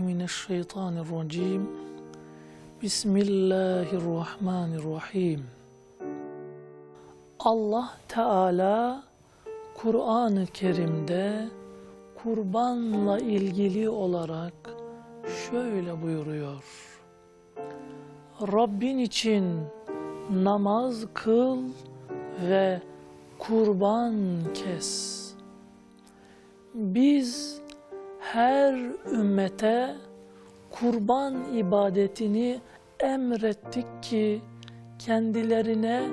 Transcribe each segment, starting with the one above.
من الشيطان الرجيم بسم الله الرحمن الرحيم Allah Teala Kur'an-ı Kerim'de kurbanla ilgili olarak şöyle buyuruyor. Rabbin için namaz kıl ve kurban kes. Biz her ümmete kurban ibadetini emrettik ki kendilerine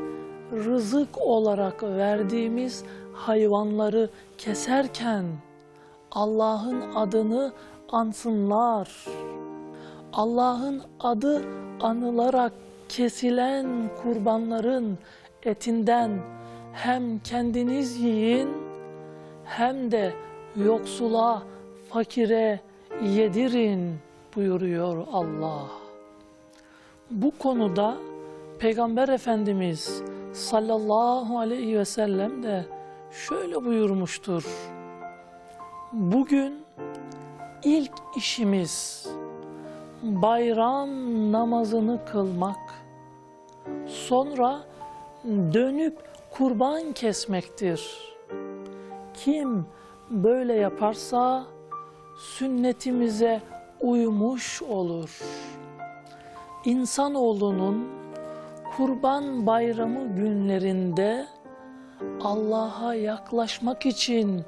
rızık olarak verdiğimiz hayvanları keserken Allah'ın adını ansınlar. Allah'ın adı anılarak kesilen kurbanların etinden hem kendiniz yiyin hem de yoksula, fakire yedirin buyuruyor Allah. Bu konuda Peygamber Efendimiz sallallahu aleyhi ve sellem de şöyle buyurmuştur. Bugün ilk işimiz bayram namazını kılmak, sonra dönüp kurban kesmektir. Kim böyle yaparsa sünnetimize uymuş olur. İnsanoğlunun Kurban Bayramı günlerinde Allah'a yaklaşmak için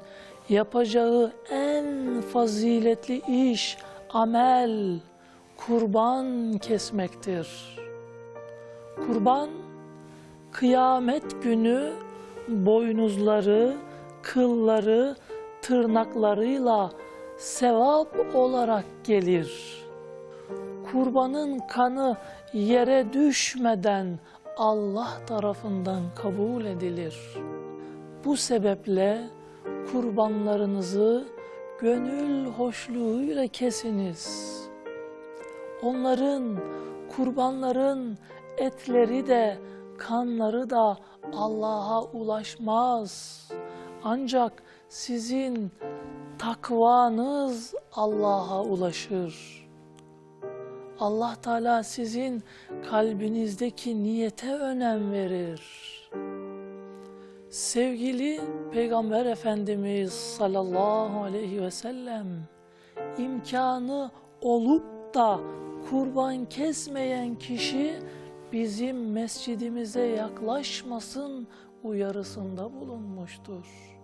yapacağı en faziletli iş, amel, kurban kesmektir. Kurban, kıyamet günü boynuzları, kılları, tırnaklarıyla sevap olarak gelir. Kurbanın kanı yere düşmeden Allah tarafından kabul edilir. Bu sebeple kurbanlarınızı gönül hoşluğuyla kesiniz. Onların, kurbanların etleri de, kanları da Allah'a ulaşmaz. Ancak sizin takvanız Allah'a ulaşır. Allah Teala sizin kalbinizdeki niyete önem verir. Sevgili Peygamber Efendimiz sallallahu aleyhi ve sellem imkanı olup da kurban kesmeyen kişi bizim mescidimize yaklaşmasın uyarısında bulunmuştur.